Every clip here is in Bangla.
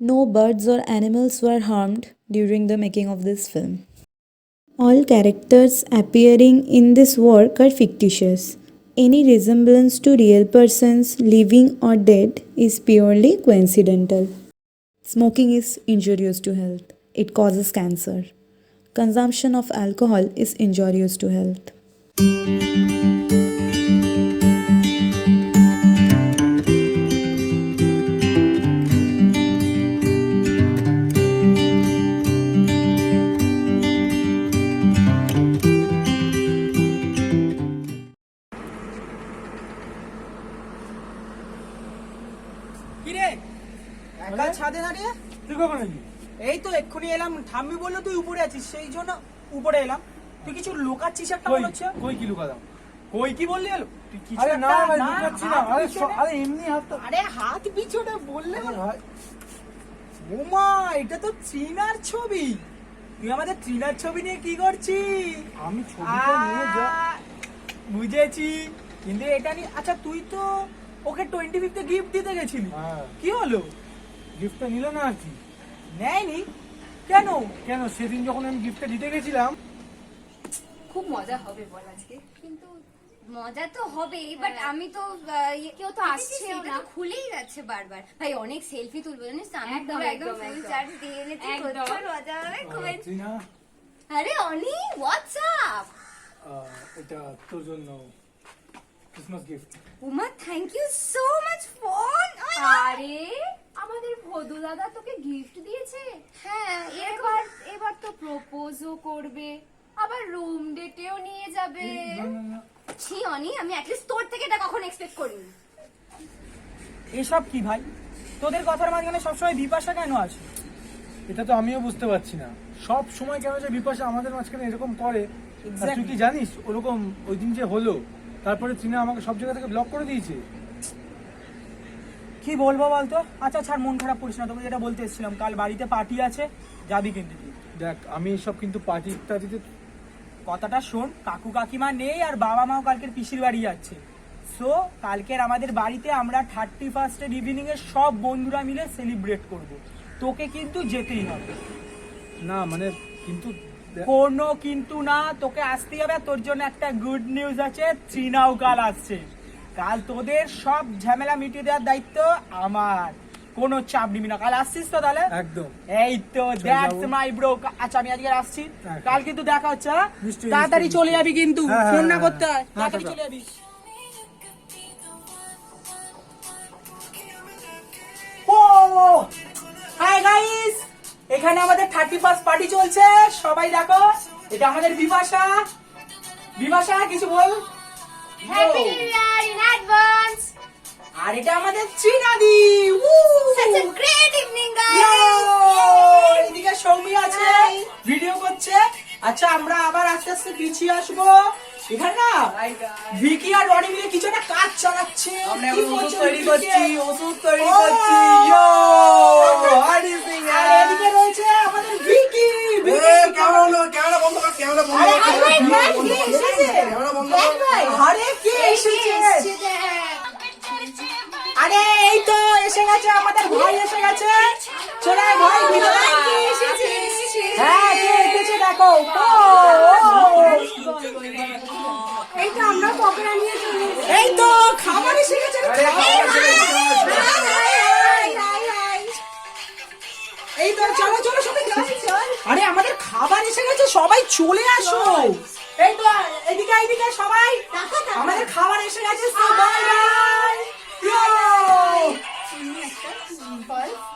No birds or animals were harmed during the making of this film. All characters appearing in this work are fictitious. Any resemblance to real persons, living or dead, is purely coincidental. Smoking is injurious to health, it causes cancer. Consumption of alcohol is injurious to health. তুই কখন এলি? এই তো এক্ষুনি এলাম ঠাম্মি বলল তুই উপরে আছিস সেই জন্য উপরে এলাম। তুই কিছু লোকাচ্ছিস একটা মনে হচ্ছে কই কি লুকালাম কই কি বললি এলো? আরে না ভাই লুকাচ্ছি না। আরে আরে এমনি হাত আরে হাত পিছনে বললে ওমা এটা তো চীনার ছবি। তুই আমাদের চীনার ছবি নিয়ে কি করছিস? আমি ছবিটা নিয়ে যা বুঝেছি। কিন্তু এটা নিয়ে আচ্ছা তুই তো ওকে টোয়েন্টি ফিফতে গিফট দিতে গেছিলি। হ্যাঁ। কি হলো? গিফটটা নিল না আর কি? নেয়নি। কেন? কেন? সেদিন যখন আমি গিফটটা দিতে গেছিলাম। খুব মজা হবে বল আজকে। কিন্তু মজা তো হবেই বাট হ্যাঁ। আমি তো আহ, ইয়ে- কেউ তো এটা না। খুলেই যাচ্ছে বারবার। ভাই অনেক সেলফি তুলবো জানিস তো? আমি একদম, পুরো একদম একদম, ফুল একদম। চার্জ দিয়ে এনেছি একদম। প্রচুর মজা হবে খুব আহ, তুই না। আরে অনি হোয়াটসঅ্যাপ আহ, এটা তোর জন্য Christmas gift Uma thank you so much phone আরে আমাদের ভদু দাদা তোকে গিফট দিয়েছে। হ্যাঁ এবার এবার তো প্রপোজও করবে। আবার রুম ডেটেও নিয়ে যাবে। ছি অনি আমি অ্যাটলিস্ট তোর থেকে এটা কখন এক্সপেক্ট করিনি। এসব কি ভাই? তোদের কথার মাঝখানে সবসময় বিপাশা কেন আছে? এটা তো আমিও বুঝতে পারছি না। সব সময় কেন যে বিপাশা আমাদের মাঝখানে এরকম করে? তুই কি জানিস ওরকম ওই দিন যে হলো তারপরে চীনা আমাকে সব জায়গা থেকে ব্লক করে দিয়েছে। কি বলব বলতো? আচ্ছা ছাড় মন খারাপ করিস না তোকে যেটা বলতে এসেছিলাম কাল বাড়িতে পার্টি আছে যাবি কিন্তু তুই। দেখ আমি সব কিন্তু পার্টি ইত্যাদিতে কথাটা শোন কাকু কাকিমা নেই আর বাবা মাও কালকের পিসির বাড়ি যাচ্ছে। সো কালকের আমাদের বাড়িতে আমরা থার্টি ফার্স্টের ইভিনিং এর সব বন্ধুরা মিলে সেলিব্রেট করব। তোকে কিন্তু যেতেই হবে। না মানে কিন্তু কোনো কিন্তু না তোকে আসতেই হবে। তোর জন্য একটা গুড নিউজ আছে চীনাও কাল আসছে। কাল তোদের সব ঝামেলা মিটিয়ে দেওয়ার দায়িত্ব আমার। কোনো চাপ নিবি না। কাল আসছিস তো তাহলে? একদম। এই তো দ্যাটস মাই ব্রো আচ্ছা আমি আজকে আসছি। একদম। কাল কিন্তু দেখা হচ্ছে হ্যাঁ? তাড়াতাড়ি চলে যাবি কিন্তু। হ্যাঁ, ফোন না হ্যাঁ, করতে হয়। হ্যাঁ, তাড়াতাড়ি চলে যাবি। ও হাই গাইস এখানে আমাদের থার্টি ফার্স্ট পার্টি চলছে। সবাই দেখো এটা আমাদের বিভাষা বিভাষা কিছু বল? আর এটা আমাদের চিনাদি এদিকে সৌমি আছে ভিডিও করছে। আচ্ছা আমরা আবার আস্তে আস্তে পিছিয়ে আসব। এখানে না ভিকি আর রনি মিলে কিছু একটা কাজ চালাচ্ছে। আমরা ওষুধ তৈরি করছি ওষুধ তৈরি করছি। ইয়ো হারি সিং আর এদিকে রয়েছে আমাদের ভিকি। ভিকি ক্যামেরা বন্ধ কর, ক্যামেরা বন্ধ কর ক্যামেরা বন্ধ আরে, কর। কে এসেছে? এই তো এসে গেছে আমাদের ভাই এসে গেছে। চলে ভাই ভিতরে। হ্যাঁ দেখো। এই তো আমরা পকোড়া নিয়ে চলে এই তো খাবার এসে গেছে আরে, খাবার। খাবার এসে গেছে, এই তো চলো চলো সবাই আরে আমাদের খাবার এসে গেছে সবাই চলে আসো। এই তো এদিকে এদিকে সবাই। আমাদের খাবার এসে গেছে so bye bye.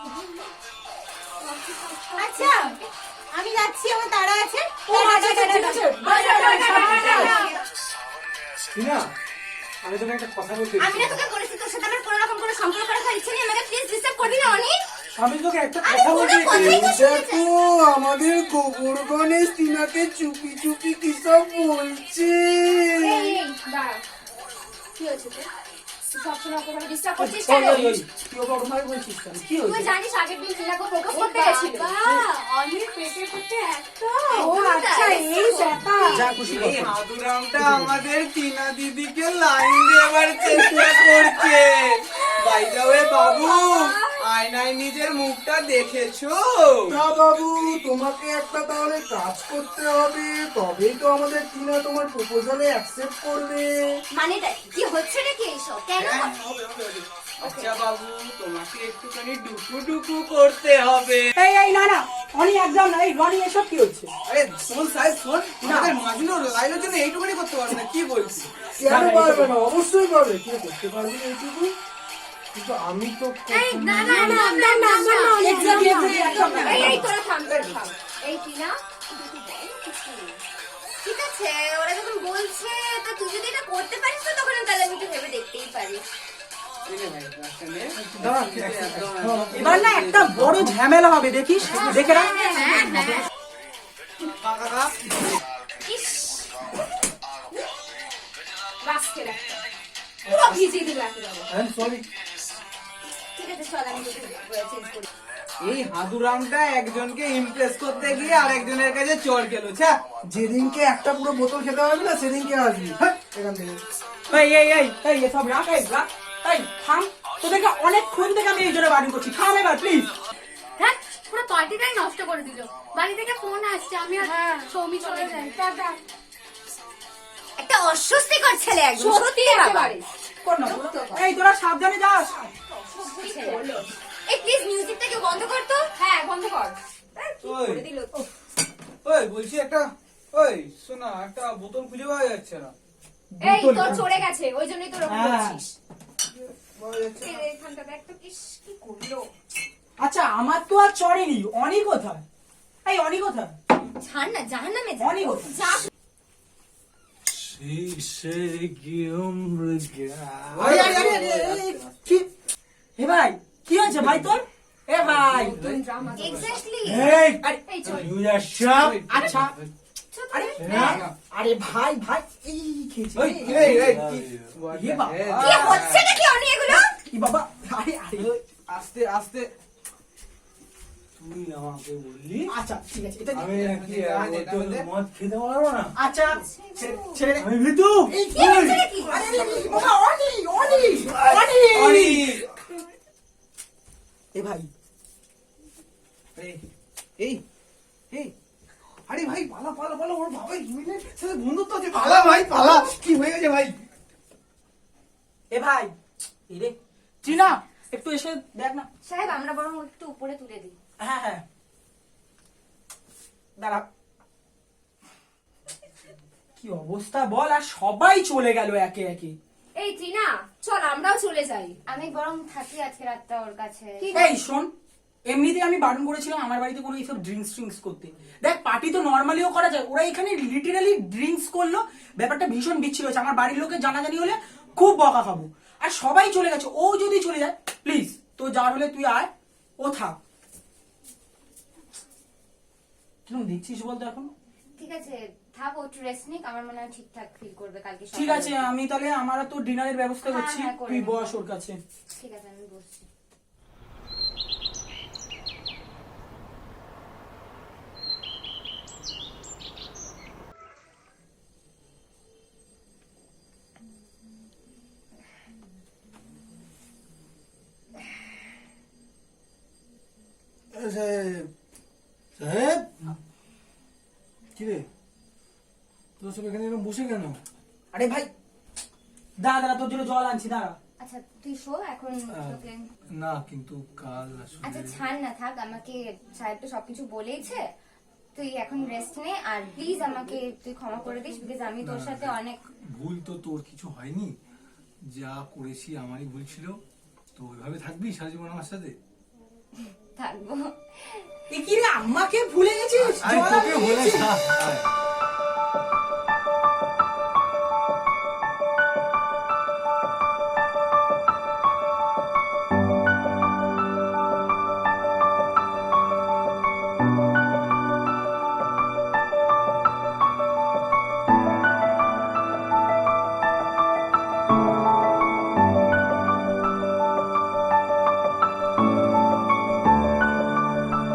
আচ্ছা আমি যাচ্ছি আমার তারা আছে। আচ্ছা, আচ্ছা, আমি তোকে একটা কথা বলতে আমি না তোকে বলেছি তোর সাথে আমার কোনো রকম কোনো সম্পর্ক রাখার ইচ্ছে নেই আমাকে প্লিজ ডিস্টার্ব করবি না অনি আমি তোকে একটা কথা বলতে দেখো আমাদের গোবর গণেশ তিনাকে চুপি চুপি কি সব বলছে? এই, এই, দাঁড়া। কি হয়েছে সবসময় ওকে ভাবে disturb করছিস কেন? ওই, ওই, তুই ওকে ওরকম বলছিস কেন? কি তুই জানিস আগের দিন টিনাকে প্রপোজ করতে গেছিল বাবা, পেটে পেটে একটা ও আচ্ছা এই ব্যাপার যা খুশি কর। হাতুরামটা আমাদের টিনা দিদিকে লাইন দেওয়ার চেষ্টা করছে বাই দ্য ওয়ে বাবু আয়নায় নিজের মুখটা দেখেছ? না বাবু তোমাকে একটা তাহলে কাজ করতে হবে। তবেই তো আমাদের টিনা তোমার প্রপোজালে অ্যাকসেপ্ট করবে। মানেটা কি? কি হচ্ছে নাকি এইসব? কেন? হ্যাঁ, হবে, হবে, হবে। আচ্ছা বাবু তোমাকে একটুখানি ডুকু ডুকু করতে হবে। এই এই না না অনি একদম না এই রনি এসব কি হচ্ছে? আরে শোন সাহেব শোন লাইনের জন্য এইটুকুনি করতে পারবে না কি বলছিস? কেন পারবে না অবশ্যই পারবে কি করতে পারবে এইটুকু? কিন্তু আমি তো না না না না না না Exactly, exactly, একদম না। এই এই তোরা থাম থাম এই টিনা তুই বল কিছু। ঠিক আছে ওরা যখন বলছে তো তুই যদি এটা করতে পারিস তো তখন তাহলে আমি একটু ভেবে দেখতেই এবার না বড় ঝামেলা হবে দেখিস দেখে রাখ হ্যাঁ হ্যাঁ। পুরো ভিজিয়ে দিল একেবারে। সরি এই হাদুরামটা একজনকে ইমপ্রেস করতে গিয়ে আর একজনের কাছে চোর গেল যেদিনকে একটা পুরো বোতল খেতে হবে না সেদিনকে আসবি। হ্যাঁ এখান থেকে। এই এই এই এই এসব রাখ এই রাখ এই থাম। তোদেরকে অনেকক্ষণ থেকে আমি এই জন্য বাড়ি করছি। থাম এবার প্লিজ হ্যাঁ পুরো পার্টিটাই নষ্ট করে দিল। বাড়ি থেকে ফোন আসছে আমি আর সৌমি চলে যাই। টাটা। একটা অস্বস্তিকর ছেলে একদম সত্যি বাবা। এই তোরা সাবধানে যাস। এই প্লিজ মিউজিকটা কেউ বন্ধ কর তো। হ্যাঁ বন্ধ কর। ওই। দিল? ওই বলছি একটা ওই শোনা একটা বোতল খুঁজে পাওয়া যাচ্ছে না। এই তোর চড়ে গেছে ওই জন্যই তোর ওরকম। করছিস পাওয়া যাচ্ছে না। এই এখানটা দেখ তো কি করল? আচ্ছা আমার তো আর চড়েনি অনি কোথায়? এই অনি কোথায়? ছাড় না জাহান্নামে যা। হে ভাই কি হয়েছে ভাই তোর? এ ভাই। এক্স্যাক্টলি এই ইউ আচ্ছা। আরে আরে ভাই ভাই এই খেয়েছে। ওই, এই, এই, কি- বাবা। কি হচ্ছে নাকি অনি এগুলো? কি বাবা আরে আরে। আস্তে আস্তে। তুই আমাকে বললি? আচ্ছা ঠিক আছে এটা আমি বলতে? মদ খেতে পারব না? আচ্ছা ছেড়ে-। আমি ভিতু এই কি হচ্ছে নাকি? আরে আরে, আরে, বাবা অনি অনি অনি। অনি! এ ভাই। এই, এই এই। আরে ভাই পালা পালা পালা ওর ইমিনের সাথে বন্ধুত্ব আছে। পালা ভাই পালা। কি হয়ে গেছে ভাই? এ ভাই এই রে। টিনা একটু এসে দেখ না। সাহেব আমরা বরং একটু উপরে তুলে দিই। হ্যাঁ হ্যাঁ। দাঁড়া। কি অবস্থা বল আর সবাই চলে গেল একে একে। এই টিনা চল আমরাও চলে যাই। আমি বরং থাকি আজকে রাতটা ওর কাছে। এই শোন এমনিতে আমি বারণ করেছিলাম আমার বাড়িতে কোনো এইসব ড্রিঙ্কস ট্রিঙ্কস করতে। দেখ পার্টি তো নর্মালিও করা যায়। ওরা এখানে লিটারালি ড্রিঙ্কস করল। ব্যাপারটা ভীষণ বিচ্ছিল হচ্ছে আমার বাড়ির লোকের জানাজানি হলে খুব বকা খাব। আর সবাই চলে গেছে। ও যদি চলে যায় প্লিজ তো যার হলে তুই আয়। ও থাক। কীরকম দেখছিস বলতো এখন? ঠিক আছে থাক ও একটু রেস্ট নিক আমার মনে হয় ঠিকঠাক ফিল করবে কালকে ঠিক আছে আমি তাহলে আমার তো ডিনারের ব্যবস্থা হ্যাঁ, করছি। হ্যাঁ, তুই বস ওর কাছে। ঠিক আছে আমি বসছি। সাহেব সাহেব? কি রে? তোর সব এখানে এরকম বসে কেন? আরে ভাই। দাঁড়া দাঁড়া তোর জন্য জল আনছি দাঁড়া। আচ্ছা তুই শো এখন তোকে। না কিন্তু কাল আচ্ছা ছাড় না থাক আমাকে সাহেব তো সবকিছু বলেইছে। তুই এখন রেস্ট নে আর প্লিজ আমাকে তুই ক্ষমা করে দিস বিকজ আমি তোর সাথে অনেক ভুল তো তোর কিছু হয়নি। যা করেছি আমারই ভুল ছিল। তো ওইভাবে থাকবি সারা জীবন আমার সাথে? থাকব। এ কি রে আমাকে ভুলে গেছিস? জল